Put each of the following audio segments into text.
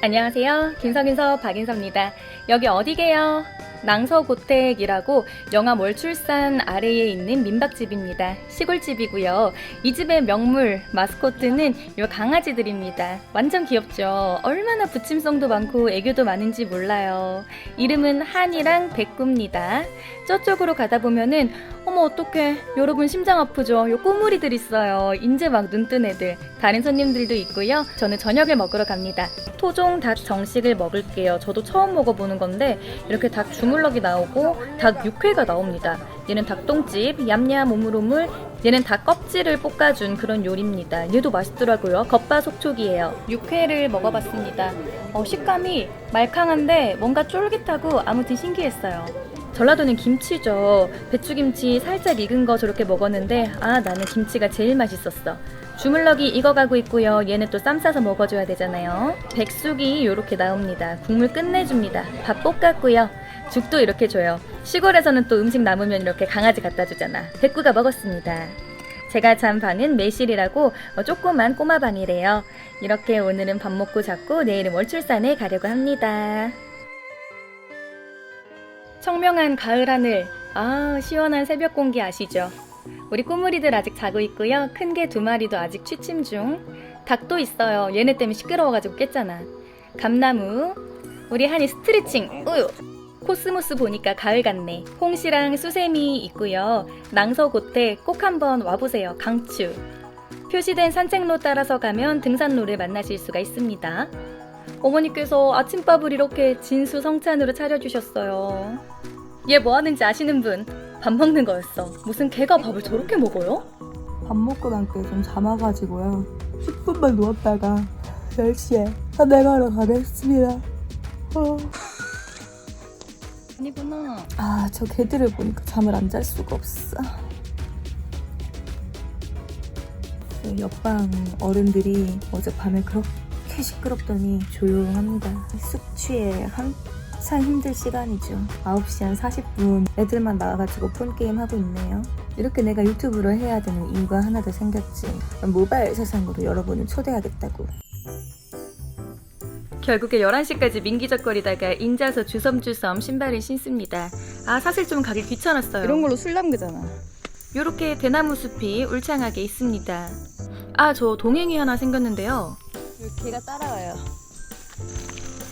안녕하세요. 김석인서 박인서입니다. 여기 어디게요? 낭서고택이라고 영암 월출산 아래에 있는 민박집입니다. 시골집이고요. 이 집의 명물 마스코트는 요 강아지들입니다. 완전 귀엽죠? 얼마나 부침성도 많고 애교도 많은지 몰라요. 이름은 한이랑 백구입니다. 저쪽으로 가다 보면은 어머 어떡해 여러분 심장 아프죠? 요 꼬물이들 있어요. 인제 막 눈 뜬 애들. 다른 손님들도 있고요. 저는 저녁을 먹으러 갑니다. 토종 닭 정식을 먹을게요. 저도 처음 먹어보는 건데 이렇게 닭 주물럭이 나오고 닭 육회가 나옵니다. 얘는 닭똥집, 얌얌 오물오물. 얘는 닭 껍질을 볶아준 그런 요리입니다. 얘도 맛있더라고요. 겉바속촉이에요. 육회를 먹어봤습니다. 어, 식감이 말캉한데 뭔가 쫄깃하고 아무튼 신기했어요. 전라도는 김치죠. 배추김치 살짝 익은 거 저렇게 먹었는데 아 나는 김치가 제일 맛있었어. 주물럭이 익어가고 있고요. 얘는 또 쌈 싸서 먹어줘야 되잖아요. 백숙이 이렇게 나옵니다. 국물 끝내줍니다. 밥 볶았고요. 죽도 이렇게 줘요. 시골에서는 또 음식 남으면 이렇게 강아지 갖다 주잖아. 백구가 먹었습니다. 제가 잔 방은 매실이라고 어, 조그만 꼬마 방이래요. 이렇게 오늘은 밥 먹고 잤고 내일은 월출산에 가려고 합니다. 청명한 가을 하늘, 아 시원한 새벽 공기 아시죠? 우리 꼬물이들 아직 자고 있고요. 큰 개 두 마리도 아직 취침 중. 닭도 있어요. 얘네 때문에 시끄러워가지고 깼잖아. 감나무, 우리 한이 스트레칭. 우유. 코스모스 보니까 가을 같네. 홍시랑 수세미 있고요. 낭서고태 꼭 한번 와보세요. 강추. 표시된 산책로 따라서 가면 등산로를 만나실 수가 있습니다. 어머니께서 아침밥을 이렇게 진수성찬으로 차려주셨어요. 얘 뭐 하는지 아시는 분? 밥 먹는 거였어. 무슨 개가 밥을 저렇게 먹어요? 밥 먹고 난게좀 잠아가지고요. 10분만 누웠다가 10시에 산행하러 가겠습니다. 어. 아니구나. 아, 저 개들을 보니까 잠을 안 잘 수가 없어. 그 옆방 어른들이 어젯밤에 그렇게 시끄럽더니 조용합니다. 숙취에 한참 힘들 시간이죠. 9시 한 40분 애들만 나와가지고 폰게임 하고 있네요. 이렇게 내가 유튜브를 해야 되는 이유가 하나 더 생겼지. 모바일 세상으로 여러분을 초대하겠다고. 결국에 11시까지 민기적거리다가 인자서 주섬주섬 신발을 신습니다. 아, 사실 좀 가기 귀찮았어요. 이런 걸로 술 담그잖아. 요렇게 대나무 숲이 울창하게 있습니다. 아, 저 동행이 하나 생겼는데요. 걔가 따라와요.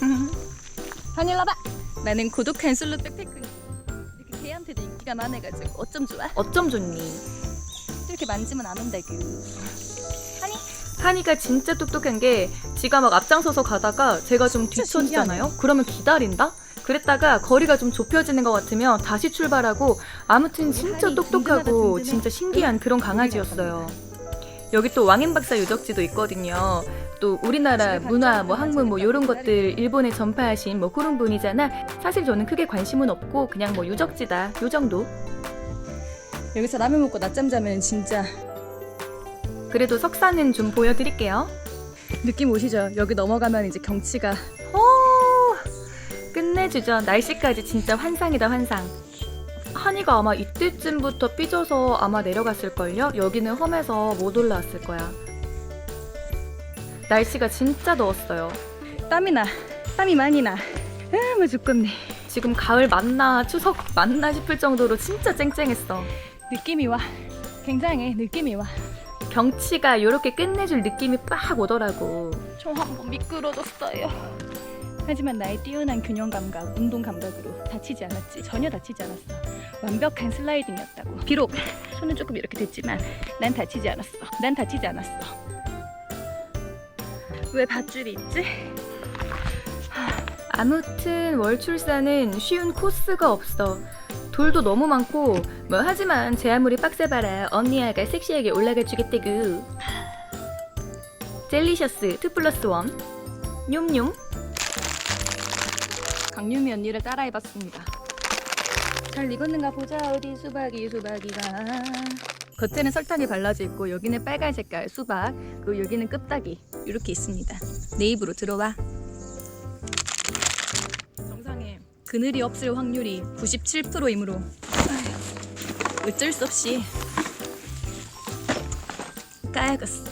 한일 와봐. 나는 고독한 솔로 백패킹. 이렇게 걔한테도 인기가 많아가지고 어쩜 좋아? 어쩜 좋니? 이렇게 만지면 안 온다고. 한이가 진짜 똑똑한 게 지가 막 앞장서서 가다가 제가 좀 진짜 뒤처지잖아요. 그러면 기다린다? 그랬다가 거리가 좀 좁혀지는 것 같으면 다시 출발하고 아무튼 진짜 똑똑하고 든든하다, 든든해. 진짜 신기한 그런 강아지였어요. 여기 또 왕앤박사 유적지도 있거든요. 또 우리나라 문화? 뭐 학문 뭐 이런 것들 일본에 전파하신 뭐 그런 분이잖아. 사실 저는 크게 관심은 없고 그냥 뭐 유적지다 요 정도. 여기서 라면 먹고 낮잠 자면 진짜 그래도 석사는 좀 보여드릴게요. 느낌 오시죠? 여기 넘어가면 이제 경치가 오! 끝내주죠. 날씨까지 진짜 환상이다, 환상. 한이가 아마 이때쯤부터 삐져서 아마 내려갔을걸요? 여기는 험해서 못 올라왔을 거야. 날씨가 진짜 더웠어요. 땀이 나. 땀이 많이 나. 아, 뭐 죽겠네. 지금 가을 맞나, 추석 맞나 싶을 정도로 진짜 쨍쨍했어. 느낌이 와. 굉장해. 느낌이 와. 경치가 이렇게 끝내줄 느낌이 빡 오더라고. 저 한번 미끄러졌어요. 하지만 나의 뛰어난 균형 감각, 운동 감각으로 다치지 않았지. 전혀 다치지 않았어. 완벽한 슬라이딩이었다고. 비록 손은 조금 이렇게 됐지만 난 다치지 않았어. 난 다치지 않았어. 왜 밧줄이 있지? 아무튼 월출산은 쉬운 코스가 없어. 돌도 너무 많고 뭐 하지만 제 아무리 빡세봐라 언니야가 섹시하게 올라가 주겠대구. 젤리셔스 2 플러스 1 뇽뇽 강유미 언니를 따라해봤습니다. 잘 익었는가 보자. 어디 수박이 수박이가. 겉에는 설탕이 발라져 있고 여기는 빨간 색깔 수박 그리고 여기는 끄딱이 이렇게 있습니다. 내 입으로 들어와. 정상에 그늘이 없을 확률이 97%이므로 아휴, 어쩔 수 없이 까야겠어.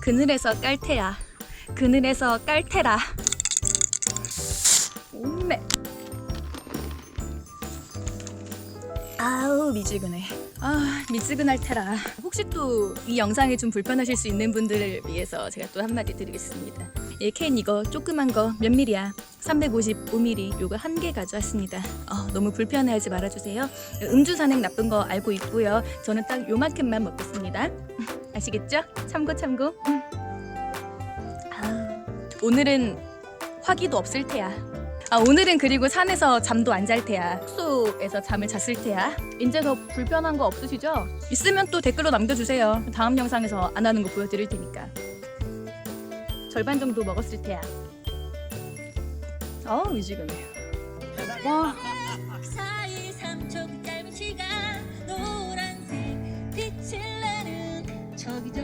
그늘에서 깔 테야. 그늘에서 깔테라. 아우 미지근해. 아 미지근할 테라. 혹시 또 이 영상이 좀 불편하실 수 있는 분들을 위해서 제가 또 한마디 드리겠습니다. 이캔 이거 조그만 거 몇 밀이야? 355ml 요거 한 개 가져왔습니다. 어, 너무 불편해하지 말아주세요. 음주 산행 나쁜 거 알고 있고요. 저는 딱 요만큼만 먹겠습니다. 아시겠죠? 참고 참고. 음. 오늘은 화기도 없을 테야. 아 오늘은 그리고 산에서 잠도 안 잘 테야. 숙소에서 잠을 잤을 테야. 이제 더 불편한 거 없으시죠? 있으면 또 댓글로 남겨주세요. 다음 영상에서 안 하는 거 보여드릴 테니까. 절반 정도 먹었을 테야. 어우 미지근해. 와. 4.13초 짧은 시간 노란색 빛을 내는 저기죠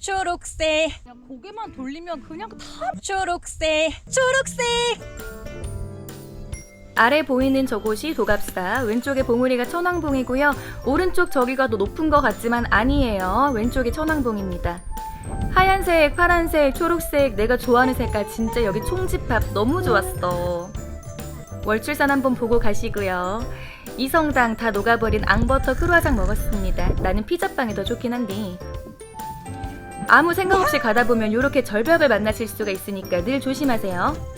초록색 고개만 돌리면 그냥 다 초록색 초록색 아래 보이는 저곳이 도갑사, 왼쪽에 봉우리가 천왕봉이고요. 오른쪽 저기가 더 높은 것 같지만 아니에요. 왼쪽이 천왕봉입니다. 하얀색, 파란색, 초록색, 내가 좋아하는 색깔 진짜 여기 총집합 너무 좋았어. 월출산 한번 보고 가시고요. 이성당 다 녹아버린 앙버터 크루아상 먹었습니다. 나는 피자빵이 더 좋긴 한데. 아무 생각 없이 가다 보면 이렇게 절벽을 만나실 수가 있으니까 늘 조심하세요.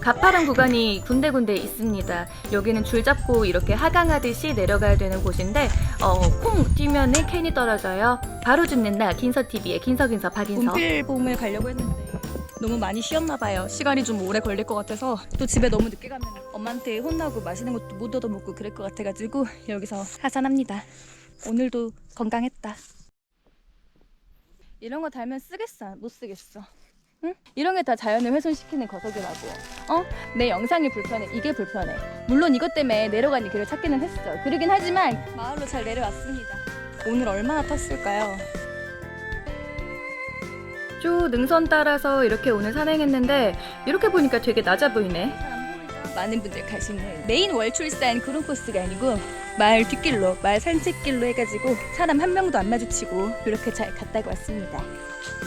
가파른 구간이 군데군데 있습니다. 여기는 줄 잡고 이렇게 하강하듯이 내려가야 되는 곳인데 어, 콩 뛰면은 캔이 떨어져요. 바로 죽는 나 긴서TV의 긴서긴서 박인서. 문필봉을 가려고 했는데 너무 많이 쉬었나 봐요 시간이 좀 오래 걸릴 것 같아서 또 집에 너무 늦게 가면 엄마한테 혼나고 맛있는 것도 못 얻어먹고 그럴 것 같아가지고 여기서 하산합니다 오늘도 건강했다 이런 거 달면 쓰겠어? 못 쓰겠어? 응? 이런 게 다 자연을 훼손시키는 거석이라고. 어? 내 영상이 불편해. 이게 불편해. 물론 이것 때문에 내려가는 길을 찾기는 했어. 그러긴 하지만 마을로 잘 내려왔습니다. 오늘 얼마나 탔을까요? 쭉 능선 따라서 이렇게 오늘 산행했는데 이렇게 보니까 되게 낮아 보이네. 많은 분들 가시는 메인 월출산 그런 코스가 아니고 마을 뒷길로 마을 산책길로 해가지고 사람 한 명도 안 마주치고 이렇게 잘 갔다가 왔습니다.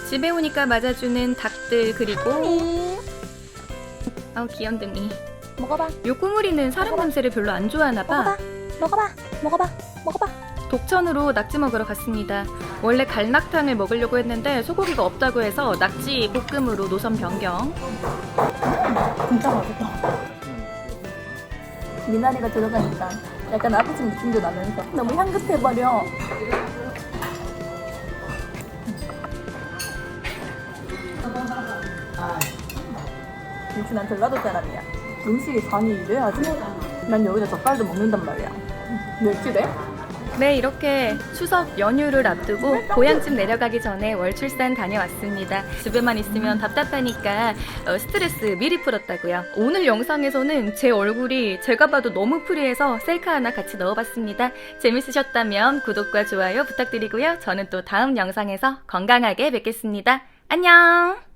집에 오니까 맞아주는 닭들 그리고 아우 귀염둥이. 먹어봐, 요 꼬물이는 사람 냄새를 별로 안 좋아하나 봐. 먹어봐, 먹어봐, 먹어봐. 독천으로 낙지 먹으러 갔습니다. 원래 갈낙탕을 먹으려고 했는데 소고기가 없다고 해서 낙지 볶음으로 노선 변경. 진짜 맛있다. 미나리가 들어가니까 약간 아프신 느낌도 나면서 너무 향긋해버려. 역시 난 전라도 사람이야. 음식이 간이 이래야지. 난 여기다 젓갈도 먹는단 말이야. 왜 이렇게 돼? 네, 이렇게 추석 연휴를 앞두고 고향집 내려가기 전에 월출산 다녀왔습니다. 집에만 있으면 답답하니까 어, 스트레스 미리 풀었다고요. 오늘 영상에서는 제 얼굴이 제가 봐도 너무 프리해서 셀카 하나 같이 넣어봤습니다. 재밌으셨다면 구독과 좋아요 부탁드리고요. 저는 또 다음 영상에서 건강하게 뵙겠습니다. 안녕!